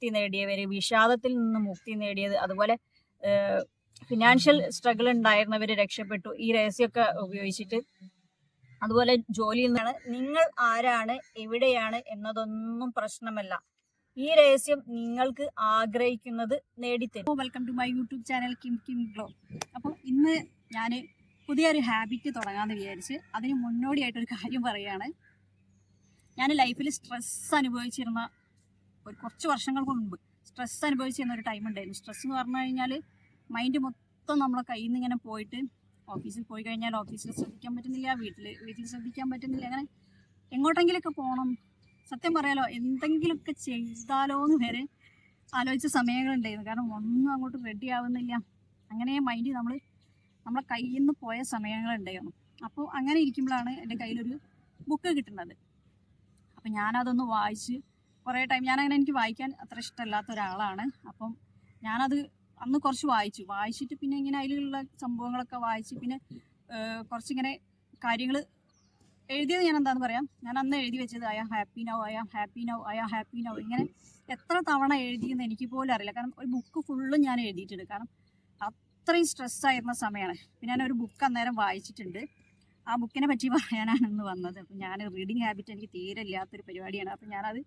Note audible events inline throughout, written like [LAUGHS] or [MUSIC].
മുക്തി നേടിയവര് വിഷാദത്തിൽ നിന്ന് മുക്തി നേടിയത് അതുപോലെ ഫിനാൻഷ്യൽ സ്ട്രഗിൾ ഉണ്ടായിരുന്നവര് രക്ഷപ്പെട്ടു. ഈ രഹസ്യമൊക്കെ ഉപയോഗിച്ചിട്ട്. അതുപോലെ ജോലിയിൽ നിന്നാണ്. നിങ്ങൾ ആരാണ്? എവിടെയാണ്? എന്നതൊന്നും പ്രശ്നമല്ല. ഈ രഹസ്യം നിങ്ങൾക്ക് ആഗ്രഹിക്കുന്നത് നേടിത്തരും. Welcome to my YouTube channel Kim Kim glow അപ്പോൾ ഇന്ന് ഞാൻ പുതിയൊരു ഹാബിറ്റ് തുടങ്ങാമെന്ന് വിചാരിച്ച് അതിന് മുന്നോടിയായിട്ടൊരു കാര്യം പറയുകയാണ് ഞാൻ ലൈഫിൽ സ്ട്രെസ് അനുഭവിച്ചിരുന്ന ഒരു കുറച്ച് വർഷങ്ങൾക്ക് മുൻപ് സ്ട്രെസ് അനുഭവിച്ചിരുന്ന ഒരു ടൈം ഉണ്ടായിരുന്നു. സ്ട്രെസ് എന്ന് പറഞ്ഞു കഴിഞ്ഞാൽ മൈൻഡ് മൊത്തം നമ്മളെ കയ്യിൽ നിന്ന് ഇങ്ങനെ പോയിട്ട് ഓഫീസിൽ പോയി കഴിഞ്ഞാൽ ഓഫീസിൽ ശ്രദ്ധിക്കാൻ പറ്റുന്നില്ല വീട്ടിൽ വീട്ടിൽ ശ്രദ്ധിക്കാൻ പറ്റുന്നില്ല അങ്ങനെ എങ്ങോട്ടെങ്കിലൊക്കെ പോകണം സത്യം പറയാലോ എന്തെങ്കിലുമൊക്കെ ചെയ്താലോ എന്ന് വരെ ആലോചിച്ച സമയങ്ങളുണ്ടായിരുന്നു കാരണം ഒന്നും അങ്ങോട്ട് റെഡി ആവുന്നില്ല. അങ്ങനെ മൈൻഡ് നമ്മൾ നമ്മളെ കയ്യിൽ നിന്ന് പോയ സമയങ്ങളുണ്ടായിരുന്നു അപ്പോൾ അങ്ങനെ ഇരിക്കുമ്പോഴാണ് എന്റെ കയ്യിലൊരു ബുക്ക് കിട്ടുന്നത്. അപ്പം ഞാനതൊന്ന് വായിച്ച് കുറേ ടൈം ഞാനങ്ങനെ എനിക്ക് വായിക്കാൻ അത്ര ഇഷ്ടമല്ലാത്ത ഒരാളാണ് അപ്പം ഞാനത് അന്ന് കുറച്ച് വായിച്ചു. വായിച്ചിട്ട് പിന്നെ ഇങ്ങനെ അതിലുള്ള സംഭവങ്ങളൊക്കെ വായിച്ച് പിന്നെ കുറച്ചിങ്ങനെ കാര്യങ്ങൾ എഴുതിയത് ഞാൻ എന്താന്ന് പറയാം? ഞാൻ അന്ന് എഴുതി വെച്ചത് am happy now I am happy now I am happy now ഇങ്ങനെ എത്ര തവണ എഴുതിയെന്ന് എനിക്ക് പോലും അറിയില്ല. കാരണം ഒരു ബുക്ക് ഫുള്ളും ഞാൻ എഴുതിയിട്ടുണ്ട്. കാരണം അത്രയും സ്ട്രെസ്സായിരുന്ന സമയമാണ് പിന്നെ ഞാൻ ഒരു ബുക്ക് അന്നേരം വായിച്ചിട്ടുണ്ട്. ആ ബുക്കിനെ പറ്റി പറയാനാണ് ഇന്ന് വന്നത്. അപ്പം ഞാൻ റീഡിങ് ഹാബിറ്റ് എനിക്ക് തീരെ ഇല്ലാത്തൊരു പരിപാടിയാണ്. അപ്പം ഞാനത്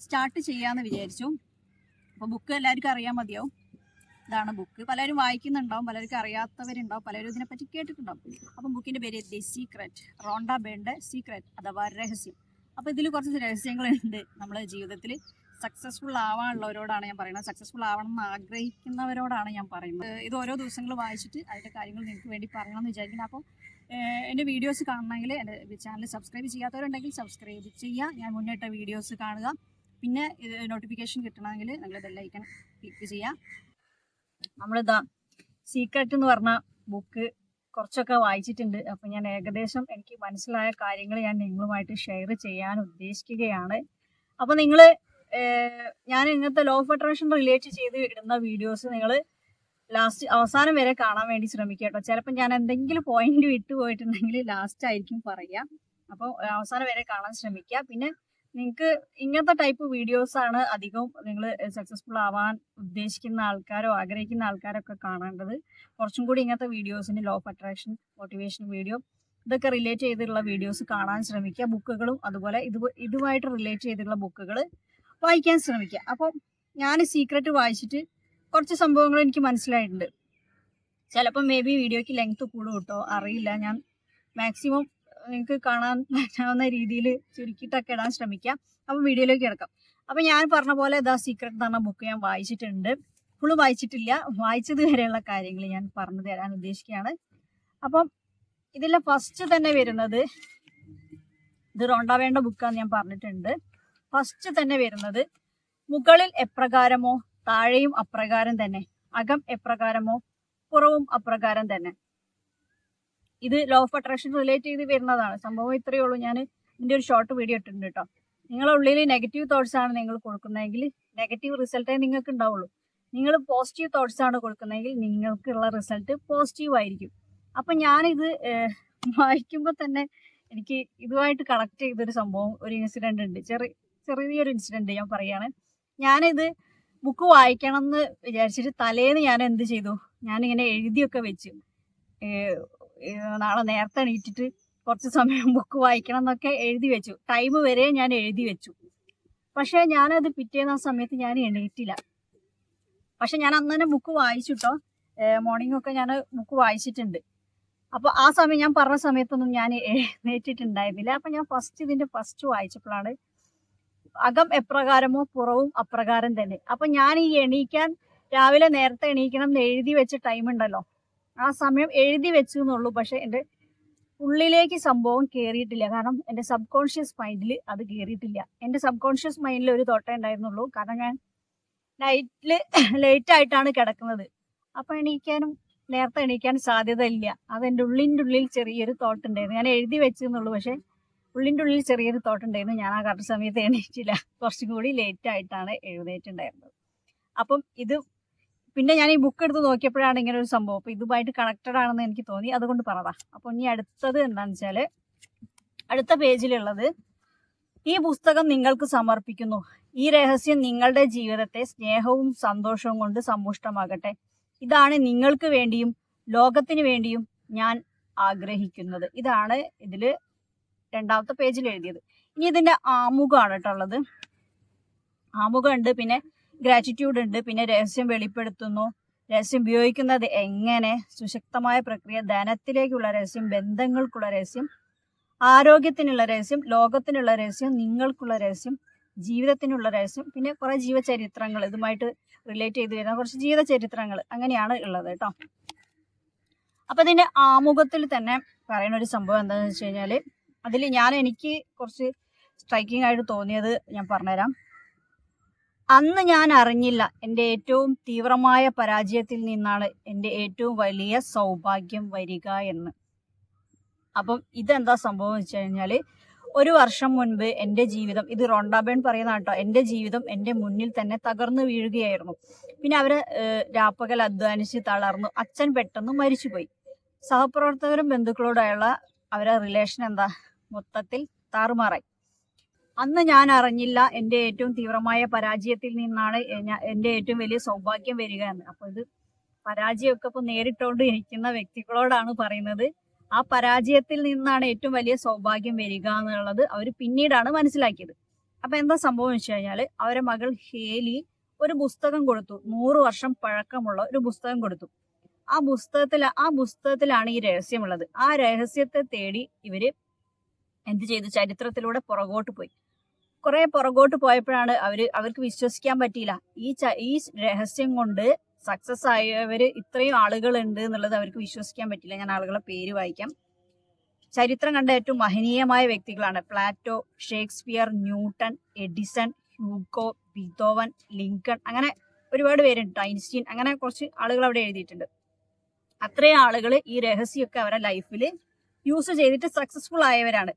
സ്റ്റാർട്ട് ചെയ്യാന്ന് വിചാരിച്ചു. അപ്പോൾ ബുക്ക് എല്ലാവർക്കും അറിയാൻ മതിയാവും. ഇതാണ് ബുക്ക് പലരും വായിക്കുന്നുണ്ടാവും പലർക്കും അറിയാത്തവരുണ്ടാവും പലരും ഇതിനെപ്പറ്റി കേട്ടിട്ടുണ്ടാവും. അപ്പം ബുക്കിന്റെ പേര് ദി സീക്രറ്റ് റോണ്ട ബേണ്ട സീക്രറ്റ് അഥവാ രഹസ്യം. അപ്പോൾ ഇതിൽ കുറച്ച് രഹസ്യങ്ങളുണ്ട് നമ്മുടെ ജീവിതത്തിൽ സക്സസ്ഫുൾ ആവാനുള്ളവരോടാണ് ഞാൻ പറയുന്നത്. സക്സസ്ഫുൾ ആവണം എന്ന് ആഗ്രഹിക്കുന്നവരോടാണ് ഞാൻ പറയുന്നത്. ഇത് ഓരോ ദിവസങ്ങൾ വായിച്ചിട്ട് അതിന്റെ കാര്യങ്ങൾ നിങ്ങൾക്ക് വേണ്ടി പറയണമെന്ന് വിചാരിക്കുന്നത് അപ്പോൾ എന്റെ വീഡിയോസ് കാണണമെങ്കിൽ എന്റെ ചാനൽ സബ്സ്ക്രൈബ് ചെയ്യാത്തവരുണ്ടെങ്കിൽ സബ്സ്ക്രൈബ് ചെയ്യുക ഞാൻ മുന്നിട്ട വീഡിയോസ് കാണുക. പിന്നെ നോട്ടിഫിക്കേഷൻ കിട്ടണമെങ്കിൽ നിങ്ങൾ ബെല്ലൈക്കൺ ക്ലിക്ക് ചെയ്യാം. നമ്മളിതാ സീക്രട്ട് എന്ന് പറഞ്ഞ ബുക്ക് കുറച്ചൊക്കെ വായിച്ചിട്ടുണ്ട്. അപ്പം ഞാൻ ഏകദേശം എനിക്ക് മനസ്സിലായ കാര്യങ്ങൾ ഞാൻ നിങ്ങളുമായിട്ട് ഷെയർ ചെയ്യാൻ ഉദ്ദേശിക്കുകയാണ്. അപ്പം നിങ്ങൾ ഞാൻ ഇങ്ങനത്തെ ലോ ഓഫ് അട്രാക്ഷൻ റിലേറ്റ് ചെയ്ത് ഇടുന്ന വീഡിയോസ് നിങ്ങൾ ലാസ്റ്റ് അവസാനം വരെ കാണാൻ വേണ്ടി ശ്രമിക്കുക കേട്ടോ. ചിലപ്പോൾ ഞാൻ എന്തെങ്കിലും പോയിന്റ് വിട്ടുപോയിട്ടുണ്ടെങ്കിൽ ലാസ്റ്റ് ആയിരിക്കും പറയുക. അപ്പോൾ അവസാനം വരെ കാണാൻ ശ്രമിക്കുക. പിന്നെ നിങ്ങൾക്ക് ഇങ്ങനത്തെ ടൈപ്പ് വീഡിയോസ് ആണ് അധികവും നിങ്ങൾ സക്സസ്ഫുൾ ആവാൻ ഉദ്ദേശിക്കുന്ന ആൾക്കാരോ ആഗ്രഹിക്കുന്ന ആൾക്കാരൊക്കെ കാണേണ്ടത്. കുറച്ചും കൂടി ഇങ്ങനത്തെ വീഡിയോസിന് law of attraction motivation video ഇതൊക്കെ റിലേറ്റ് ചെയ്തിട്ടുള്ള വീഡിയോസ് കാണാൻ ശ്രമിക്കുക. ബുക്കുകളും അതുപോലെ ഇത് ഇതുമായിട്ട് റിലേറ്റ് ചെയ്തിട്ടുള്ള ബുക്കുകൾ വായിക്കാൻ ശ്രമിക്കുക. അപ്പോൾ ഞാൻ സീക്രട്ട് വായിച്ചിട്ട് കുറച്ച് സംഭവങ്ങൾ എനിക്ക് മനസ്സിലായിട്ടുണ്ട്. ചിലപ്പോൾ മേ ബി വീഡിയോയ്ക്ക് ലെങ്ത് കൂടും കേട്ടോ അറിയില്ല. ഞാൻ മാക്സിമം നിങ്ങൾക്ക് കാണാൻ [LAUGHS] പറ്റാവുന്ന രീതിയിൽ ചുരുക്കിയിട്ടൊക്കെ ഇടാൻ ശ്രമിക്കാം. അപ്പോൾ വീഡിയോയിലേക്ക് കിടക്കാം. അപ്പോൾ ഞാൻ പറഞ്ഞ പോലെ ദ സീക്രട്ട് എന്ന് പറഞ്ഞ ബുക്ക് ഞാൻ വായിച്ചിട്ടുണ്ട്. ഫുള്ള് വായിച്ചിട്ടില്ല. വായിച്ചത് വരെയുള്ള കാര്യങ്ങൾ ഞാൻ പറഞ്ഞു തരാൻ ഉദ്ദേശിക്കുകയാണ്. അപ്പം ഇതിലെ ഫസ്റ്റ് തന്നെ വരുന്നത് ഇത് റോണ്ടാവേണ്ട ബുക്കാന്ന് ഞാൻ പറഞ്ഞിട്ടുണ്ട്. ഫസ്റ്റ് തന്നെ വരുന്നത് മുകളിൽ എപ്രകാരമോ താഴെയും അപ്രകാരം തന്നെ അകം എപ്രകാരമോ പുറവും അപ്രകാരം തന്നെ. ഇത് ലോ ഓഫ് അട്രാക്ഷൻ റിലേറ്റ് ചെയ്ത് വരുന്നതാണ്. സംഭവം ഇത്രയേ ഉള്ളൂ. ഞാൻ ഇതിന്റെ ഒരു ഷോർട്ട് വീഡിയോ ഇട്ടിട്ടുണ്ട് കേട്ടോ നിങ്ങളുടെ ഉള്ളിൽ നെഗറ്റീവ് തോട്ട്സ് ആണ് നിങ്ങൾ കൊടുക്കുന്നതെങ്കിൽ നെഗറ്റീവ് റിസൾട്ടേ നിങ്ങൾക്ക് ഉണ്ടാവുള്ളൂ. നിങ്ങൾ പോസിറ്റീവ് തോട്ട്സ് ആണ് കൊടുക്കുന്നതെങ്കിൽ നിങ്ങൾക്കുള്ള റിസൾട്ട് പോസിറ്റീവ് ആയിരിക്കും. അപ്പം ഞാനിത് വായിക്കുമ്പോൾ തന്നെ എനിക്ക് ഇതുമായിട്ട് കണക്ട് ചെയ്തൊരു സംഭവം ഒരു ഇൻസിഡന്റ് ഉണ്ട്. ചെറിയ ചെറിയൊരു ഇൻസിഡന്റ് ഞാൻ പറയുകയാണ് ഞാനിത് ബുക്ക് വായിക്കണം എന്ന് വിചാരിച്ചിട്ട് തലേന്ന് ഞാൻ എന്ത് ചെയ്തു? ഞാനിങ്ങനെ എഴുതിയൊക്കെ വെച്ചു നാളെ നേരത്തെ എണീറ്റിട്ട് കുറച്ച് സമയം ബുക്ക് വായിക്കണം എന്നൊക്കെ എഴുതി വെച്ചു. ടൈം വരെ ഞാൻ എഴുതി വെച്ചു. പക്ഷേ ഞാനത് പിറ്റേന്ന് ആ സമയത്ത് ഞാൻ എണീറ്റില്ല. പക്ഷെ ഞാൻ അന്ന് തന്നെ ബുക്ക് വായിച്ചിട്ടോ. മോർണിംഗ് ഒക്കെ ഞാൻ ബുക്ക് വായിച്ചിട്ടുണ്ട്. അപ്പോൾ ആ സമയം ഞാൻ പറഞ്ഞ സമയത്തൊന്നും ഞാൻ എഴുന്നേറ്റിട്ടുണ്ടായിരുന്നില്ല. അപ്പം ഞാൻ ഫസ്റ്റ് ഇതിന്റെ ഫസ്റ്റ് വായിച്ചപ്പോഴാണ് അകം എപ്രകാരമോ പുറവും അപ്രകാരം തന്നെ. അപ്പം ഞാൻ ഈ എണീക്കാൻ രാവിലെ നേരത്തെ എണീക്കണം എന്ന് എഴുതി വെച്ച ടൈം ഉണ്ടല്ലോ. ആ സമയം എഴുതി വെച്ചു എന്നുള്ളൂ പക്ഷെ എന്റെ ഉള്ളിലേക്ക് സംഭവം കയറിയിട്ടില്ല കാരണം എന്റെ സബ് കോൺഷ്യസ് മൈൻഡിൽ അത് കയറിയിട്ടില്ല എന്റെ സബ് കോൺഷ്യസ് മൈൻഡിൽ ഒരു തോട്ടേ ഉണ്ടായിരുന്നുള്ളൂ. കാരണം ഞാൻ നൈറ്റിൽ ലേറ്റ് ആയിട്ടാണ് കിടക്കുന്നത്. അപ്പം എണീക്കാനും നേരത്തെ എണീക്കാൻ സാധ്യത ഇല്ല അത് എന്റെ ഉള്ളിന്റെ ഉള്ളിൽ ചെറിയൊരു തോട്ട് ഉണ്ടായിരുന്നു. ഞാൻ എഴുതി വെച്ചെന്നുള്ളൂ. പക്ഷേ ഉള്ളിന്റെ ഉള്ളിൽ ചെറിയൊരു തോട്ട് ഉണ്ടായിരുന്നു. ഞാൻ ആ കറക്റ്റ് സമയത്ത് എണീറ്റില്ല. കുറച്ചും കൂടി ലേറ്റ് ആയിട്ടാണ് എഴുന്നേറ്റുണ്ടായിരുന്നത് അപ്പം ഇത് പിന്നെ ഞാൻ ഈ ബുക്ക് എടുത്ത് നോക്കിയപ്പോഴാണ് ഇങ്ങനെ ഒരു സംഭവം. അപ്പൊ ഇതുമായിട്ട് കണക്റ്റഡ് ആണെന്ന് എനിക്ക് തോന്നി. അതുകൊണ്ട് പറഞ്ഞതാ. അപ്പൊ ഇനി അടുത്തത് എന്താണെന്ന് വെച്ചാൽ അടുത്ത പേജിലുള്ളത് ഈ പുസ്തകം നിങ്ങൾക്ക് സമർപ്പിക്കുന്നു. ഈ രഹസ്യം നിങ്ങളുടെ ജീവിതത്തെ സ്നേഹവും സന്തോഷവും കൊണ്ട് സമ്പുഷ്ടമാകട്ടെ. ഇതാണ് നിങ്ങൾക്ക് വേണ്ടിയും ലോകത്തിന് വേണ്ടിയും ഞാൻ ആഗ്രഹിക്കുന്നത്. ഇതാണ് ഇതിൽ രണ്ടാമത്തെ പേജിൽ എഴുതിയത്. ഇനി ഇതിന്റെ ആമുഖമാണ് കേട്ടോ ഉള്ളത്. ആമുഖം ഉണ്ട്. പിന്നെ ഗ്രാറ്റിറ്റ്യൂഡ് ഉണ്ട്. പിന്നെ രഹസ്യം വെളിപ്പെടുത്തുന്നു. രഹസ്യം ഉപയോഗിക്കുന്നത് എങ്ങനെ? സുശക്തമായ പ്രക്രിയ ധനത്തിലേക്കുള്ള രഹസ്യം ബന്ധങ്ങൾക്കുള്ള രഹസ്യം ആരോഗ്യത്തിനുള്ള രഹസ്യം ലോകത്തിനുള്ള രഹസ്യം നിങ്ങൾക്കുള്ള രഹസ്യം ജീവിതത്തിനുള്ള രഹസ്യം പിന്നെ കുറേ ജീവചരിത്രങ്ങൾ ഇതുമായിട്ട് റിലേറ്റ് ചെയ്ത് വരുന്ന കുറച്ച് ജീവചരിത്രങ്ങൾ അങ്ങനെയാണ് ഉള്ളത് കേട്ടോ. അപ്പൊ ഇതിന്റെ ആമുഖത്തിൽ തന്നെ പറയുന്ന ഒരു സംഭവം എന്താണെന്ന് വെച്ച് കഴിഞ്ഞാൽ അതിൽ ഞാൻ എനിക്ക് കുറച്ച് സ്ട്രൈക്കിംഗ് ആയിട്ട് തോന്നിയത് ഞാൻ പറഞ്ഞുതരാം. അന്ന് ഞാൻ അറിഞ്ഞില്ല. എന്റെ ഏറ്റവും തീവ്രമായ പരാജയത്തിൽ നിന്നാണ് എന്റെ ഏറ്റവും വലിയ സൗഭാഗ്യം വരിക എന്ന്. അപ്പം ഇതെന്താ സംഭവം വെച്ച് കഴിഞ്ഞാൽ ഒരു വർഷം മുൻപ് എന്റെ ജീവിതം ഇത് റോണ്ടാബേൺ പറയുന്ന കേട്ടോ എന്റെ ജീവിതം എന്റെ മുന്നിൽ തന്നെ തകർന്നു വീഴുകയായിരുന്നു. പിന്നെ അവരെ രാപ്പകൽ അധ്വാനിച്ച് തളർന്നു. അച്ഛൻ പെട്ടെന്ന് മരിച്ചുപോയി. സഹപ്രവർത്തകരും ബന്ധുക്കളോടായുള്ള അവരെ റിലേഷൻ എന്താ? മൊത്തത്തിൽ താറുമാറായി. അന്ന് ഞാൻ അറിഞ്ഞില്ല എന്റെ ഏറ്റവും തീവ്രമായ പരാജയത്തിൽ നിന്നാണ് എന്റെ ഏറ്റവും വലിയ സൗഭാഗ്യം വരിക എന്ന്. അപ്പോൾ ഇത് പരാജയമൊക്കെ ഇപ്പൊ നേരിട്ടുകൊണ്ട് ഇരിക്കുന്ന വ്യക്തികളോടാണ് പറയുന്നത്. ആ പരാജയത്തിൽ നിന്നാണ് ഏറ്റവും വലിയ സൗഭാഗ്യം വരിക എന്നുള്ളത് അവർ പിന്നീടാണ് മനസ്സിലാക്കിയത്. അപ്പൊ എന്താ സംഭവം വെച്ച് കഴിഞ്ഞാൽ അവരെ മകൾ ഹേലി ഒരു പുസ്തകം കൊടുത്തു. നൂറ് വർഷം പഴക്കമുള്ള ഒരു പുസ്തകം കൊടുത്തു. ആ പുസ്തകത്തിൽ ആ പുസ്തകത്തിലാണ് ഈ രഹസ്യമുള്ളത്. ആ രഹസ്യത്തെ തേടി ഇവർ എന്ത് ചെയ്തു? ചരിത്രത്തിലൂടെ പുറകോട്ട് പോയി. കുറെ പുറകോട്ട് പോയപ്പോഴാണ് അവർ അവർക്ക് വിശ്വസിക്കാൻ പറ്റിയില്ല. ഈ ഈ രഹസ്യം കൊണ്ട് സക്സസ് ആയവര് ഇത്രയും ആളുകൾ ഉണ്ട് എന്നുള്ളത് അവർക്ക് വിശ്വസിക്കാൻ പറ്റില്ല ഞാൻ ആളുകളെ പേര് വായിക്കാം. ചരിത്രം കണ്ട ഏറ്റവും മഹനീയമായ വ്യക്തികളാണ്. Plato Shakespeare Newton Edison Hugo Beethoven Lincoln അങ്ങനെ ഒരുപാട് പേരുണ്ട്. ഐൻസ്റ്റീൻ അങ്ങനെ കുറച്ച് ആളുകൾ അവിടെ എഴുതിയിട്ടുണ്ട്. അത്രയും ആളുകൾ ഈ രഹസ്യമൊക്കെ അവരുടെ ലൈഫിൽ യൂസ് ചെയ്തിട്ട് സക്സസ്ഫുൾ ആയവരാണ്.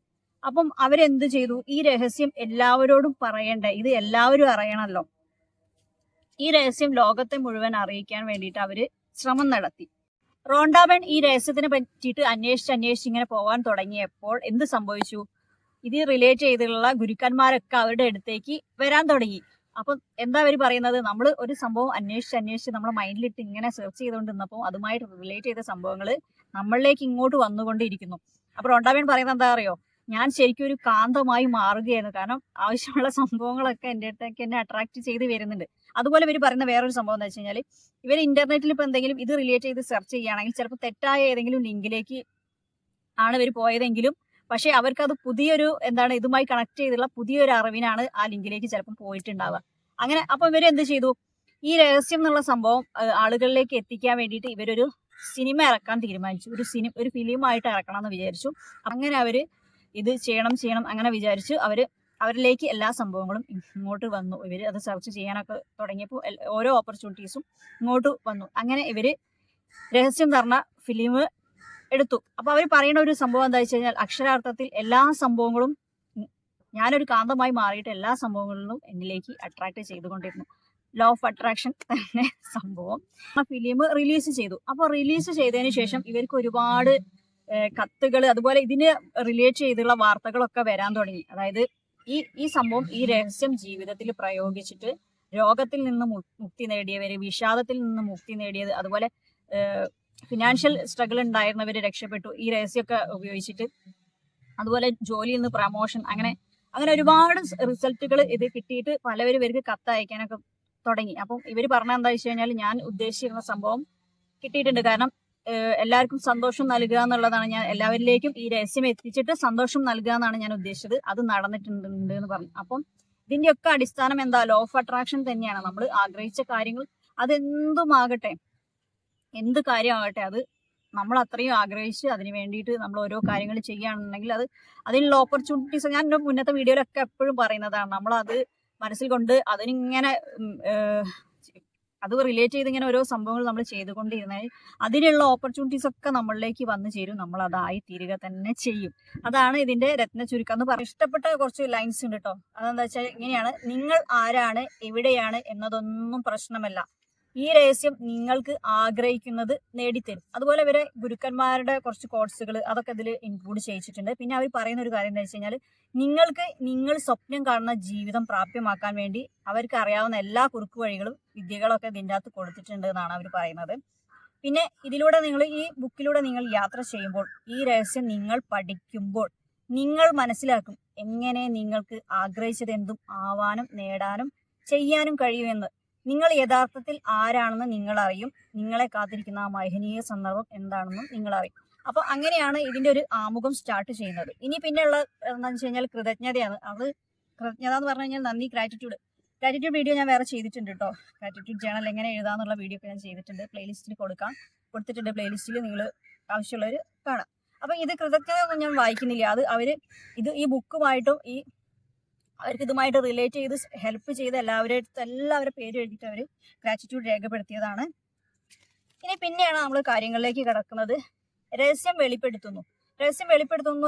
അപ്പം അവരെന്ത് ചെയ്തു? ഈ രഹസ്യം എല്ലാവരോടും പറയണ്ടേ? ഇത് എല്ലാവരും അറിയണമല്ലോ ഈ രഹസ്യം ലോകത്തെ മുഴുവൻ അറിയിക്കാൻ വേണ്ടിയിട്ട് അവർ ശ്രമം നടത്തി. റോണ്ടാബൻ ഈ രഹസ്യത്തിനെ പറ്റിയിട്ട് അന്വേഷിച്ച് അന്വേഷിച്ച് ഇങ്ങനെ പോകാൻ തുടങ്ങിയപ്പോൾ എന്ത് സംഭവിച്ചു? ഇത് റിലേറ്റ് ചെയ്തിട്ടുള്ള ഗുരുക്കന്മാരൊക്കെ അവരുടെ അടുത്തേക്ക് വരാൻ തുടങ്ങി. അപ്പൊ എന്താ അവർ പറയുന്നത്? നമ്മൾ ഒരു സംഭവം അന്വേഷിച്ച് അന്വേഷിച്ച് നമ്മുടെ മൈൻഡിലിട്ട് ഇങ്ങനെ സെർച്ച് ചെയ്തുകൊണ്ടിരുന്നപ്പോൾ അതുമായിട്ട് റിലേറ്റ് ചെയ്ത സംഭവങ്ങൾ നമ്മളിലേക്ക് ഇങ്ങോട്ട് വന്നുകൊണ്ടിരിക്കുന്നു. അപ്പൊ റോണ്ടാബൻ പറയുന്നത് എന്താ അറിയോ? ഞാൻ ശരിക്കും ഒരു കാന്തമായി മാറുകയായിരുന്നു. കാരണം ആവശ്യമുള്ള സംഭവങ്ങളൊക്കെ എന്റെ അടുത്തേക്ക് എന്നെ അട്രാക്ട് ചെയ്ത് വരുന്നുണ്ട്. അതുപോലെ ഇവർ പറയുന്ന വേറൊരു സംഭവം എന്ന് വെച്ച് കഴിഞ്ഞാൽ ഇവർ ഇന്റർനെറ്റിൽ ഇപ്പോൾ എന്തെങ്കിലും ഇത് റിലേറ്റ് ചെയ്ത് സെർച്ച് ചെയ്യുകയാണെങ്കിൽ ചിലപ്പോൾ തെറ്റായ ഏതെങ്കിലും ലിങ്കിലേക്ക് ആണ് ഇവർ പോയതെങ്കിലും പക്ഷേ അവർക്ക് അത് പുതിയൊരു എന്താണ് ഇതുമായി കണക്ട് ചെയ്തുള്ള പുതിയൊരു അറിവിനാണ് ആ ലിങ്കിലേക്ക് ചിലപ്പോൾ പോയിട്ടുണ്ടാവുക. അങ്ങനെ അപ്പൊ ഇവർ എന്ത് ചെയ്തു? ഈ രഹസ്യം എന്നുള്ള സംഭവം ആളുകളിലേക്ക് എത്തിക്കാൻ വേണ്ടിയിട്ട് ഇവരൊരു സിനിമ ഇറക്കാൻ തീരുമാനിച്ചു. ഒരു സിനിമ ഒരു ഫിലിമായിട്ട് ഇറക്കണം എന്ന് വിചാരിച്ചു. അങ്ങനെ അവർ ഇത് ചെയ്യണം ചെയ്യണം അങ്ങനെ വിചാരിച്ചു അവർ അവരിലേക്ക് എല്ലാ സംഭവങ്ങളും ഇങ്ങോട്ട് വന്നു. ഇവർ അത് സെർച്ച് ചെയ്യാനൊക്കെ തുടങ്ങിയപ്പോൾ ഓരോ ഓപ്പർച്യൂണിറ്റീസും ഇങ്ങോട്ട് വന്നു. അങ്ങനെ ഇവർ രഹസ്യം തരണ ഫിലിം എടുത്തു. അപ്പോൾ അവർ പറയുന്ന ഒരു സംഭവം എന്താ വെച്ച് കഴിഞ്ഞാൽ അക്ഷരാർത്ഥത്തിൽ എല്ലാ സംഭവങ്ങളും ഞാനൊരു കാന്തമായി മാറിയിട്ട് എല്ലാ സംഭവങ്ങളിലും എന്നിലേക്ക് അട്രാക്ട് ചെയ്തുകൊണ്ടിരുന്നു. ലോ ഓഫ് അട്രാക്ഷൻ തന്നെ സംഭവം. ആ ഫിലിം റിലീസ് ചെയ്തു. അപ്പോൾ റിലീസ് ചെയ്തതിന് ശേഷം ഇവർക്ക് ഒരുപാട് കത്തുകൾ അതുപോലെ ഇതിന് റിലേറ്റ് ചെയ്തുള്ള വാർത്തകളൊക്കെ വരാൻ തുടങ്ങി. അതായത് ഈ ഈ സംഭവം ഈ രഹസ്യം ജീവിതത്തിൽ പ്രയോഗിച്ചിട്ട് രോഗത്തിൽ നിന്ന് മുക്തി നേടിയവര് വിഷാദത്തിൽ നിന്ന് മുക്തി നേടിയത് അതുപോലെ ഫിനാൻഷ്യൽ സ്ട്രഗിൾ ഉണ്ടായിരുന്നവര് രക്ഷപ്പെട്ടു ഈ രഹസ്യമൊക്കെ ഉപയോഗിച്ചിട്ട്. അതുപോലെ ജോലിയിൽ നിന്ന് പ്രമോഷൻ അങ്ങനെ അങ്ങനെ ഒരുപാട് റിസൾട്ടുകൾ ഇത് കിട്ടിയിട്ട് പലവരും ഇവർക്ക് കത്ത് അയക്കാനൊക്കെ തുടങ്ങി. അപ്പം ഇവർ പറഞ്ഞ എന്താ വെച്ച് കഴിഞ്ഞാൽ ഞാൻ ഉദ്ദേശിച്ചിരുന്ന സംഭവം കിട്ടിയിട്ടുണ്ട്. കാരണം എല്ലാവർക്കും സന്തോഷം നൽകുക എന്നുള്ളതാണ് ഞാൻ എല്ലാവരിലേക്കും ഈ രഹസ്യം എത്തിച്ചിട്ട് സന്തോഷം നൽകുക എന്നാണ് ഞാൻ ഉദ്ദേശിച്ചത്. അത് നടന്നിട്ടുണ്ട് എന്ന് പറഞ്ഞു. അപ്പം ഇതിന്റെയൊക്കെ അടിസ്ഥാനം എന്താ? ലോ ഓഫ് അട്രാക്ഷൻ തന്നെയാണ്. നമ്മൾ ആഗ്രഹിച്ച കാര്യങ്ങൾ അതെന്തുമാകട്ടെ എന്ത് കാര്യമാകട്ടെ അത് നമ്മൾ അത്രയും ആഗ്രഹിച്ച് അതിന് വേണ്ടിയിട്ട് നമ്മൾ ഓരോ കാര്യങ്ങൾ ചെയ്യുകയാണെന്നുണ്ടെങ്കിൽ അത് അതിനുള്ള ഓപ്പർച്യൂണിറ്റീസ് ഞാൻ മുന്നത്തെ വീഡിയോയിലൊക്കെ എപ്പോഴും പറയുന്നതാണ്. നമ്മൾ അത് മനസ്സിൽ കൊണ്ട് അതിനിങ്ങനെ അത് റിലേറ്റ് ചെയ്ത് ഇങ്ങനെ ഓരോ സംഭവങ്ങൾ നമ്മൾ ചെയ്തുകൊണ്ടിരുന്നാൽ അതിനുള്ള ഓപ്പർച്യൂണിറ്റീസ് ഒക്കെ നമ്മളിലേക്ക് വന്നു ചേരും. നമ്മൾ അതായി തീരുക തന്നെ ചെയ്യും. അതാണ് ഇതിന്റെ രത്ന ചുരുക്കം എന്ന് പറയും. ഇഷ്ടപ്പെട്ട കുറച്ച് ലൈൻസ് ഉണ്ട് കേട്ടോ അതെന്താ വെച്ചാൽ ഇങ്ങനെയാണ്. നിങ്ങൾ ആരാണ്? എവിടെയാണ്? എന്നതൊന്നും പ്രശ്നമല്ല. ഈ രഹസ്യം നിങ്ങൾക്ക് ആഗ്രഹിക്കുന്നത് നേടിത്തരും. അതുപോലെ ഇവരെ ഗുരുക്കന്മാരുടെ കുറച്ച് കോഴ്സുകൾ അതൊക്കെ ഇതിൽ ഇൻക്ലൂഡ് ചെയ്യിച്ചിട്ടുണ്ട്. പിന്നെ അവർ പറയുന്ന ഒരു കാര്യം എന്താ വെച്ച് കഴിഞ്ഞാൽ നിങ്ങൾക്ക് നിങ്ങൾ സ്വപ്നം കാണുന്ന ജീവിതം പ്രാപ്യമാക്കാൻ വേണ്ടി അവർക്ക് അറിയാവുന്ന എല്ലാ കുറുക്കു വഴികളും വിദ്യകളൊക്കെ ഇതിന്റെ അകത്ത് കൊടുത്തിട്ടുണ്ട് എന്നാണ് അവർ പറയുന്നത്. പിന്നെ ഇതിലൂടെ നിങ്ങൾ ഈ ബുക്കിലൂടെ നിങ്ങൾ യാത്ര ചെയ്യുമ്പോൾ ഈ രഹസ്യം നിങ്ങൾ പഠിക്കുമ്പോൾ നിങ്ങൾ മനസ്സിലാക്കും എങ്ങനെ നിങ്ങൾക്ക് ആഗ്രഹിച്ചത് എന്തും ആവാനും നേടാനും ചെയ്യാനും കഴിയുമെന്ന്. നിങ്ങൾ യഥാർത്ഥത്തിൽ ആരാണെന്ന് നിങ്ങൾ അറിയും നിങ്ങളെ കാത്തിരിക്കുന്ന ആ മഹനീയ സന്ദർഭം എന്താണെന്നും നിങ്ങൾ അറിയും അപ്പൊ അങ്ങനെയാണ് ഇതിന്റെ ഒരു ആമുഖം സ്റ്റാർട്ട് ചെയ്യുന്നത്. ഇനി പിന്നെയുള്ള എന്താണെന്ന് വെച്ച് കഴിഞ്ഞാൽ കൃതജ്ഞതയാണ്. അത് കൃതജ്ഞത എന്ന് പറഞ്ഞു കഴിഞ്ഞാൽ നന്ദി ഗ്രാറ്റിറ്റ്യൂഡ് ഗ്രാറ്റിറ്റ്യൂഡ് വീഡിയോ ഞാൻ വേറെ ചെയ്തിട്ടുണ്ട് കേട്ടോ ഗ്രാറ്റിറ്റ്യൂഡ് ജേണൽ എങ്ങനെ എഴുതാന്നുള്ള വീഡിയോ ഒക്കെ ഞാൻ ചെയ്തിട്ടുണ്ട്. പ്ലേലിസ്റ്റിൽ കൊടുക്കാം. കൊടുത്തിട്ടുണ്ട് പ്ലേലിസ്റ്റിൽ നിങ്ങൾ ആവശ്യമുള്ളവർ കാണാം. അപ്പൊ ഇത് കൃതജ്ഞത ഒന്നും ഞാൻ വായിക്കുന്നില്ല. അത് അവർ ഇത് ഈ ബുക്കുമായിട്ടും ഈ അവർക്ക് ഇതുമായിട്ട് റിലേറ്റ് ചെയ്ത് ഹെൽപ്പ് ചെയ്ത് എല്ലാവരുടെ എല്ലാവരും പേര് എഴുതിയിട്ട് അവർ ഗ്രാറ്റിറ്റ്യൂഡ് രേഖപ്പെടുത്തിയതാണ്. ഇനി പിന്നെയാണ് നമ്മൾ കാര്യങ്ങളിലേക്ക് കിടക്കുന്നത്. രഹസ്യം വെളിപ്പെടുത്തുന്നു. രഹസ്യം വെളിപ്പെടുത്തുന്നു